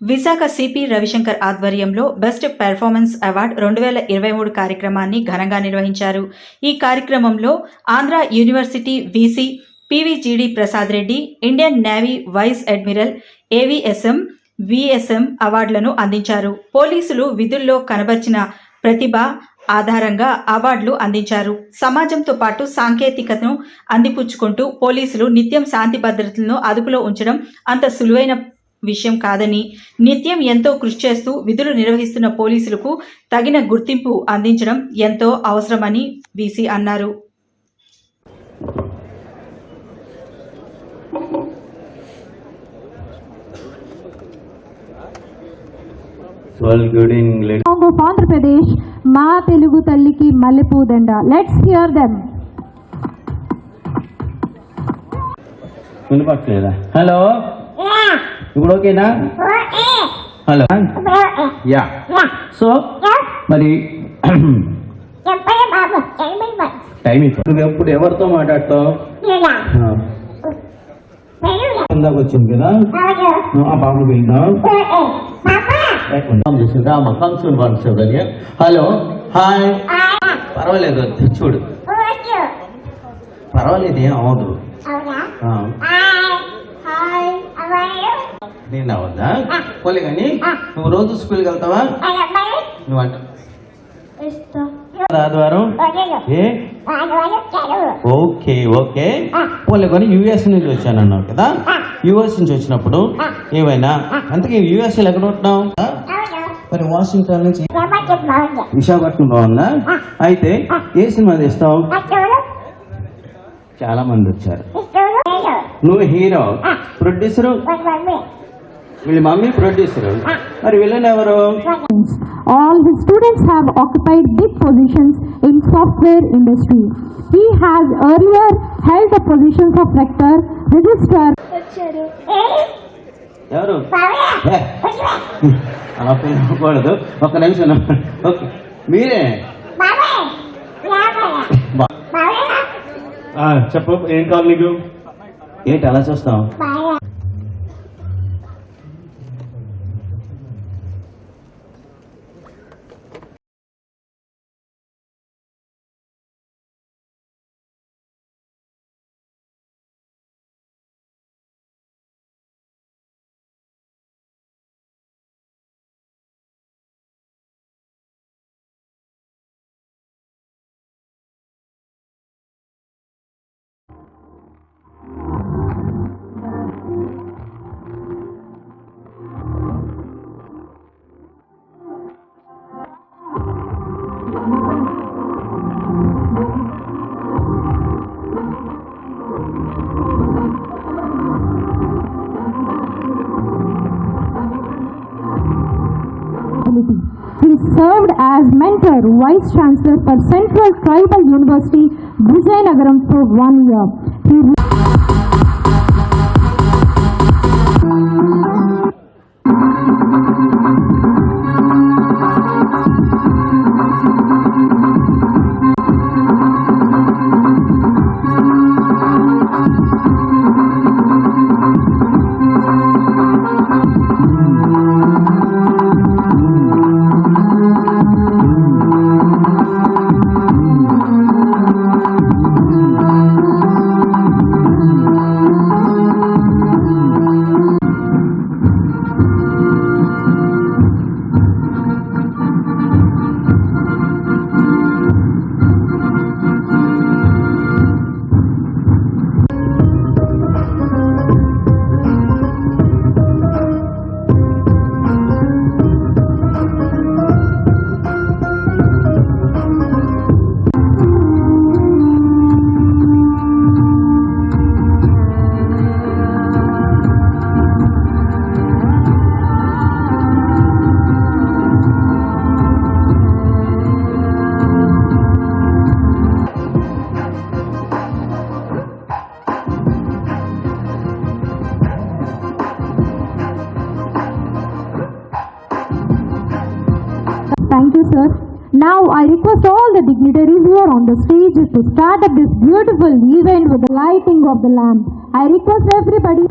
Visakha CP Ravishankar ఆధ్వర్యంలో best performance award రెండు వేల ఇరవై మూడు కార్యక్రమాన్ని ఘనంగా నిర్వహించారు. ఈ కార్యక్రమంలో Andhra university VC PVGD Prasad Reddy Indian navy vice admiral AVSM VSM అవార్డులను అందించారు. పోలీసులు విధుల్లో కనబర్చిన ప్రతిభ ఆధారంగా అవార్డులు అందించారు. సమాజంతో పాటు సాంకేతికతను అందిపుచ్చుకుంటూ పోలీసులు నిత్యం శాంతి భద్రతలను అదుపులో ఉంచడం అంత సులువైన విషయం కాదని నిత్యం ఎంతో కృషి చేస్తూ విధులు నిర్వహిస్తున్న పోలీసులకు తగిన గుర్తింపు అందించడం ఎంతో అవసరమని వీసీ అన్నారు. ఆంధ్రప్రదేశ్ మా తెలుగు తల్లికి మల్లెపూదండ లెట్స్ హియర్ దెమ్ హలో ఇప్పుడు ఓకేనా? హలో. యా. సో మరి టైం ఇప్పుడు నువ్వు ఎప్పుడు ఎవరితో మాట్లాడతావు? ఇందాక వచ్చింది కదా ఆ బాబు వెళ్దాం చూసిందా మా ఫంక్షన్ హలో. హాయ్. పర్వాలేదు చూడు. పర్వాలేదు ఏం అవ్వదు. నేను అవద్దా? పోలే కానీ నువ్వు రోజు స్కూల్కి వెళ్తావా? నువ్వు అంట. ఆదివారం ఏ? Okay okay. పోలే కానీ యుఎస్ నుంచి వచ్చాను అన్నావు కదా? యుఎస్ నుంచి వచ్చినప్పుడు ఏమైనా? అంతకీ యుఎస్ ఎక్కడ ఉంటున్నావు? మరి వాషింగ్టన్ నుంచి? విశాఖపట్నం బాగుందా? అయితే ఏ సినిమా తీస్తావు? చాలా మంది వచ్చారు. నువ్వు హీరో ప్రొడ్యూసర్ వీళ్ళ మమ్మీ ప్రొడ్యూసర్ మరి వీళ్ళని ఎవరు All his students have occupied big positions in software industry. He has earlier held the positions of rector, registrar, ఎవరు అలా పిలవకూడదు ఒక నిమిషం ఓకే మీరే చెప్పు ఏం కావాలి నీకు ఏంటి అలా చూస్తాం as mentor, vice chancellor for Central Tribal University, Vijayanagaram for one year. The dignitaries who are on the stage to start up this beautiful event with the lighting of the lamp. I request everybody.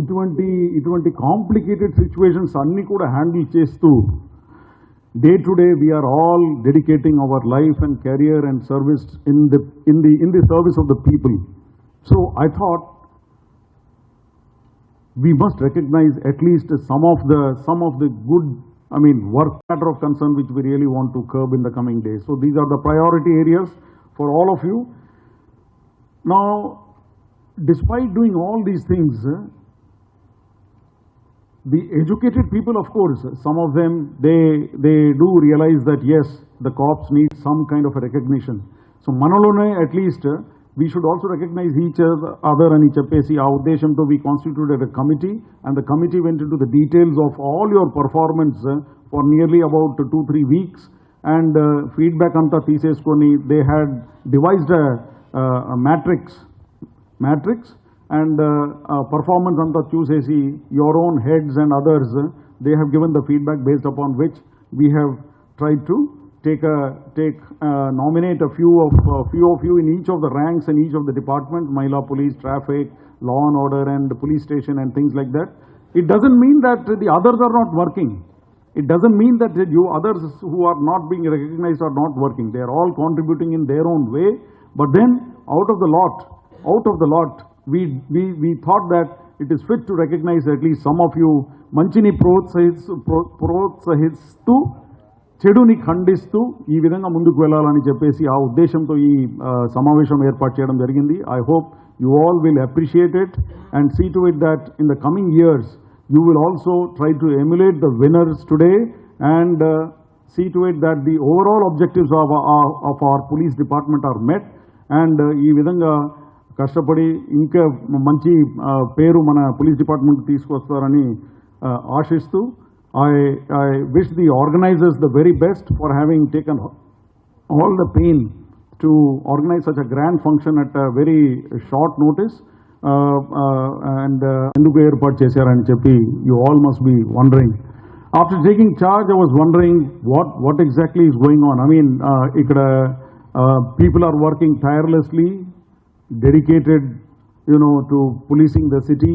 ఇటువంటి ఇటువంటి complicated situations అన్నీ కూడా handle చేస్తూ day to day we are all dedicating our life and career and service in the in the in the service of the people so I thought we must recognize at least some of the some of the good i mean work matter of concern which we really want to curb in the coming days so these are the priority areas for all of you now despite doing all these things uh, the educated people, of course, some of them, they, they do realize that yes, the cops need some kind of a recognition. So manolone, at least, we should also recognize each other and each other. See, our Desham, we constituted a committee, and the committee went into the details of all your performance uh, for nearly about two, three weeks. And uh, feedback the thesis koni, they had devised a, uh, a matrix, matrix and uh, uh, performance anta chusesi your own heads and others uh, they have given the feedback based upon which we have tried to take a take uh, nominate a few of uh, few of you in each of the ranks and each of the departments, Maila police traffic law and order and police station and things like that. It doesn't mean that the others are not working. It doesn't mean that you others who are not being recognized are not working. They are all contributing in their own way. But then out of the lot out of the lot we we we thought that it is fit to recognize at least some of you. మంచిని ప్రోత్సహిస్తూ ప్రోత్సహిస్తూ చెడుని ఖండిస్తూ ఈ విధంగా ముందుకు వెళ్ళాలని చెప్పేసి ఆ ఉద్దేశంతో ఈ సమావేశం ఏర్పాటు చేయడం జరిగింది. I hope you all will appreciate it and see to it that in the coming years you will also try to emulate the winners today and see to it that the overall objectives of of our police department are met and ఈ విధంగా కష్టపడి ఇంకా మంచి పేరు మన police department తీసుకొస్తారని ఆశిస్తూ I I wish the organisers the very best for having taken all the pain to organise such a grand function at a very short notice and ఎందుకు ఏర్పాటు చేశారని చెప్పి you all must be wondering. After taking charge I was wondering what what exactly is going on. I mean ఇక్కడ people are working tirelessly dedicated you know to policing the city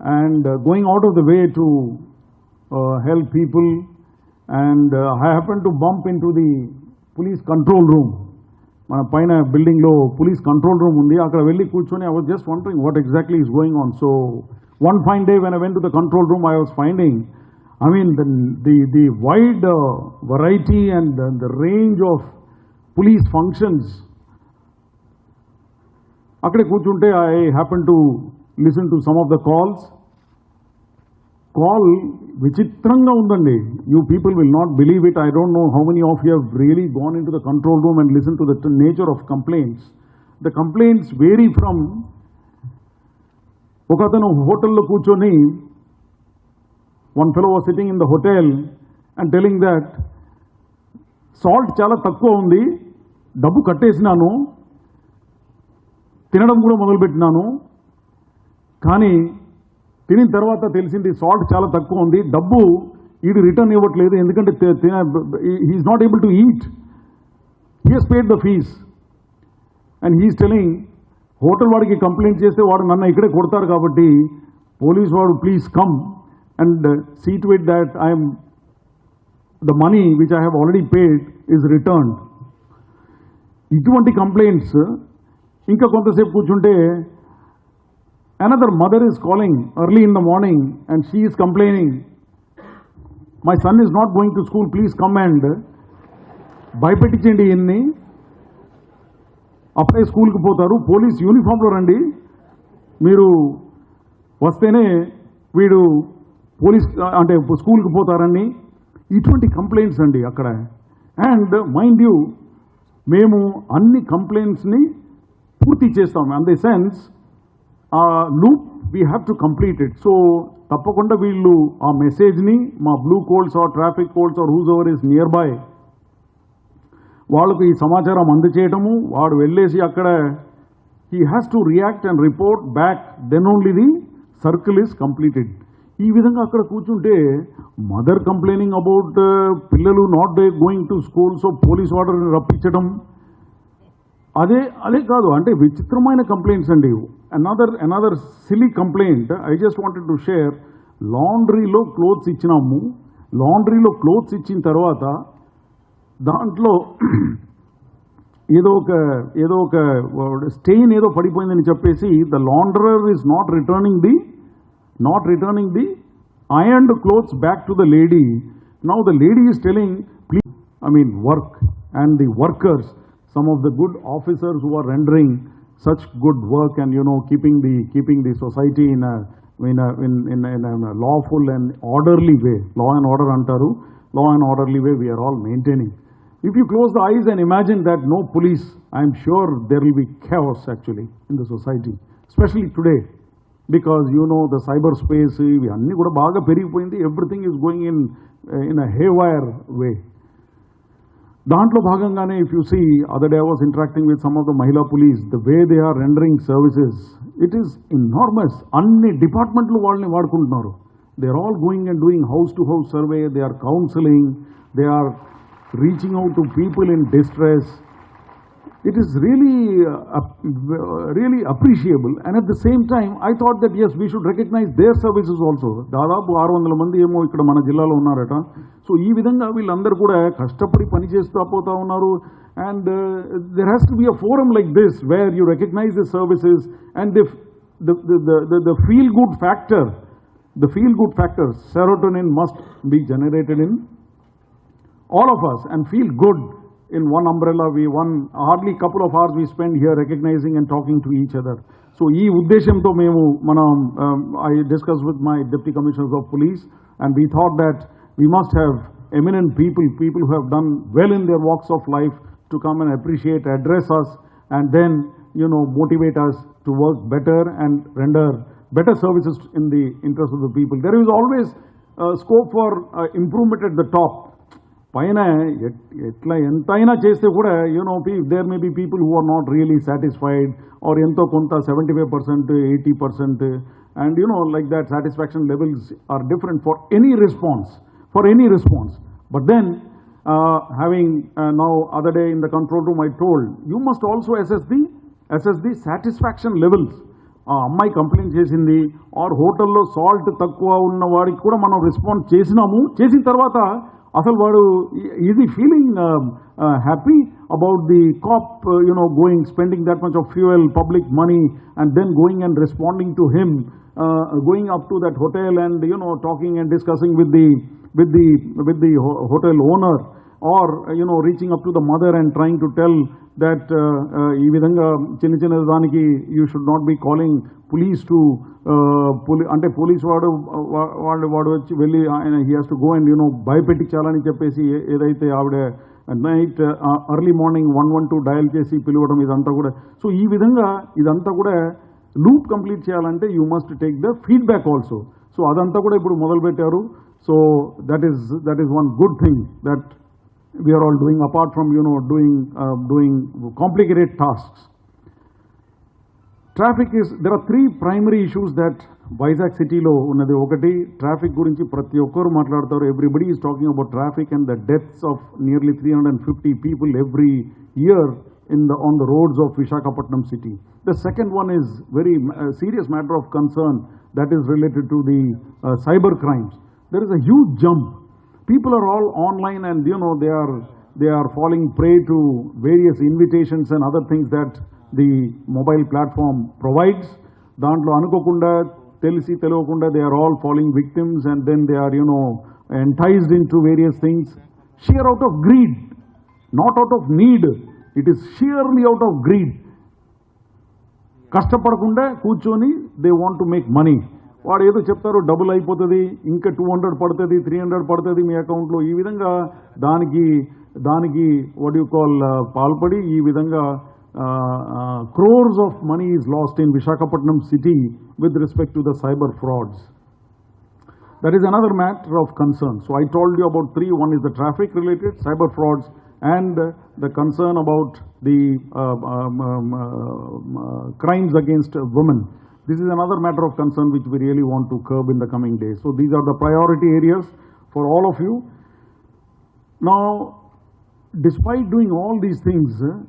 and uh, going out of the way to uh, help people and uh, I happened to bump into the police control room మన పైన బిల్డింగ్లో police control room ఉంది అక్కడ వెళ్ళి కూర్చొని I was just wondering what exactly is going on so one fine day when I went to the control room I was finding I mean the the the wide variety and the range of police functions అక్కడే కూర్చుంటే I happen to listen to some of the calls call విచిత్రంగా ఉందండి. You people will not believe it I don't know how many of you have really gone into the control room and listen to the nature of complaints the complaints vary from ఒక అతను హోటల్లో కూర్చొని one fellow was sitting in the hotel and telling that salt చాలా తక్కువ ఉంది. డబ్బు కట్టేసినాను. తినడం కూడా మొదలుపెట్టినాను. కానీ తినిన తర్వాత తెలిసింది సాల్ట్ చాలా తక్కువ ఉంది. డబ్బు ఈడు రిటర్న్ ఇవ్వట్లేదు. ఎందుకంటే he's not able to eat he's paid the fees and he's telling hotel వాడికి కంప్లైంట్ చేస్తే వాడు నన్ను ఇక్కడే కొడతారు కాబట్టి పోలీస్ వాడు please come and seat to that I'm the money which I have already paid is return ఇటువంటి complaints ఇంకా కొంతసేపు కూర్చుంటే another mother is calling early in the morning and she is complaining my son is not going to school please come and భయపెట్టించండి ఇన్ని అప్పుడే స్కూల్కి పోతారు police యూనిఫామ్లో రండి. మీరు వస్తేనే వీడు పోలీస్ అంటే స్కూల్కి పోతారని. ఇటువంటి కంప్లైంట్స్ అండి అక్కడ. అండ్ మైండ్ యూ మేము అన్ని కంప్లైంట్స్ని పూర్తి చేస్తాం. అన్ ది సెన్స్ ఆ loop we have to complete it so తప్పకుండా వీళ్ళు ఆ మెసేజ్ని మా blue colts or traffic colts or whoever is nearby వాళ్ళకు ఈ సమాచారం అందచేయటము. వాడు వెళ్ళేసి అక్కడ he has to react and report back then only the circle is completed ఈ విధంగా అక్కడ కూర్చుంటే మదర్ కంప్లైనింగ్ అబౌట్ పిల్లలు not the going to school so police వార్డర్ని రప్పించడం అదే అదే కాదు అంటే విచిత్రమైన కంప్లైంట్స్ అండి another another silly complaint I just wanted to share లాండ్రీలో clothes ఇచ్చినాము. లాండ్రీలో క్లోత్స్ ఇచ్చిన తర్వాత దాంట్లో ఏదో ఒక ఏదో ఒక స్టెయిన్ ఏదో పడిపోయిందని చెప్పేసి the launderer is not returning the not returning the I and clothes back to the lady now the lady is telling please I mean work and the workers some of the good officers who are rendering such good work and, you know, keeping the, keeping the society in a, in a, in, in, in a lawful and orderly way. Law and order antaru. Law and orderly way we are all maintaining. If you close the eyes and imagine that no police, I am sure there will be chaos actually in the society, especially today. because you know the cyber space ఇవి అన్నీ కూడా బాగా పెరిగిపోయింది everything is going in in a haywire దాంట్లో భాగంగానే if you see other day was interacting with some of the Mahila police the way they are rendering services it is enormous అన్ని డిపార్ట్మెంట్లు వాళ్ళని వాడుకుంటున్నారు. They are all going and doing house to house survey they are counselling they are reaching out to people in distress it is really uh, ap- uh, really appreciable and at the same time i thought that yes we should recognize their services also దాదాపు ఆరు వందల మంది ఏమో ఇక్కడ మన జిల్లాలో ఉన్నారట so ఈ విధంగా వీళ్ళందరూ కూడా కష్టపడి పని చేస్తూ పోతా ఉన్నారు and there has to be a forum like this where you recognise the services and the the feel good factor the feel good factor serotonin must be generated in all of us and feel good In one umbrella. We one hardly couple of hours we spend here recognizing and talking to each other. So ఈ ఉద్దేశంతో మేము మనం I discuss with my deputy commissioners of police and we thought that we must have eminent people people who have done well in their walks of life to come and appreciate, address us, and then, you know, motivate us to work better and render better services in the interest of the people. There is always uh, scope for uh, improvement at the top. పైన ఎట్- ఎట్లా ఎంతైనా చేస్తే కూడా you know there may be people who are not really satisfied or ఎంతో కొంత seventy five percent eighty percent and you know like that satisfaction levels are different for any response for any response but then having now other day in the control room I told you must also assess the assess the satisfaction levels ఆ అమ్మాయి complaint చేసింది. Are హోటల్లో salt తక్కువ ఉన్న వాడికి కూడా మనం response చేసినాము. చేసిన తర్వాత అసలు వాడు is he feeling happy about the cop you know going spending that much of fuel public money and then going and responding to him going up to that hotel and you know talking and discussing with the with the with the ho- hotel owner or uh, you know reaching up to the mother and trying to tell that uh, uh, ఈ విధంగా చిన్న చిన్న దానికి you should not be calling police to అంటే police వాడు వా- వాళ్ళు వాడు వచ్చి వెళ్ళి ఆయన he has to go and you know భయపెట్టించాలని చెప్పేసి ఏదైతే ఆవిడ night early morning one one two dial చేసి పిలవడం ఇదంతా కూడా. సో ఈ విధంగా ఇదంతా కూడా లూప్ కంప్లీట్ చేయాలంటే you must take the feedback also so అదంతా కూడా ఇప్పుడు మొదలుపెట్టారు. So that is that is one good thing that we're all doing apart from you know doing doing complicated tasks traffic is there are three primary issues that Vizag సిటీలో ఉన్నది ఒకటి traffic గురించి ప్రతి ఒక్కరు మాట్లాడతారు everybody is talking about traffic and the deaths of nearly three hundred and fifty people every year in the on the roads of Visakhapatnam city the second one is very serious matter of concern that is related to the cyber crimes there is a huge jump people are all online and you know they are they are falling prey to various invitations and other things that the mobile platform provides దాంట్లో అనుకోకుండా తెలిసి తెలియకుండా they are all following victims and then they are you know enticed into various things sheer out of greed not out of need it is sheerly out of greed కష్టపడకుండా కూర్చొని they want to make money వాడు ఏదో చెప్తారు double అయిపోతుంది ఇంకా two hundred పడుతుంది three hundred పడుతుంది మీ అకౌంట్లో ఈ విధంగా దానికి దానికి వడ్ యూ కాల్ పాల్పడి ఈ విధంగా crores of money is lost in Visakhapatnam city with respect to the cyber frauds That is another matter of concern. So I told you about three. One is the traffic related, cyber frauds, and uh, the concern about the uh, um, um, um, uh, crimes against uh, women. This is another matter of concern which we really want to curb in the coming days. So these are the priority areas for all of you. Now, despite doing all these things, eh,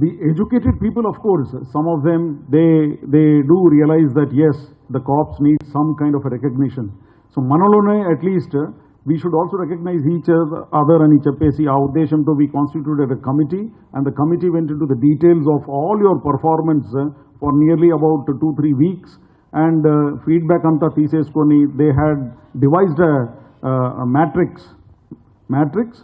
the educated people, of course, some of them, they, they do realize that, yes, the cops need some kind of a recognition. So Manolo,ne at least, eh, we should also recognize each other and each other. See, our Desham, we constituted a committee, and the committee went into the details of all your performance eh, for nearly about two, three weeks. And uh, feedback on the thesis koni, they had devised a, uh, a matrix, matrix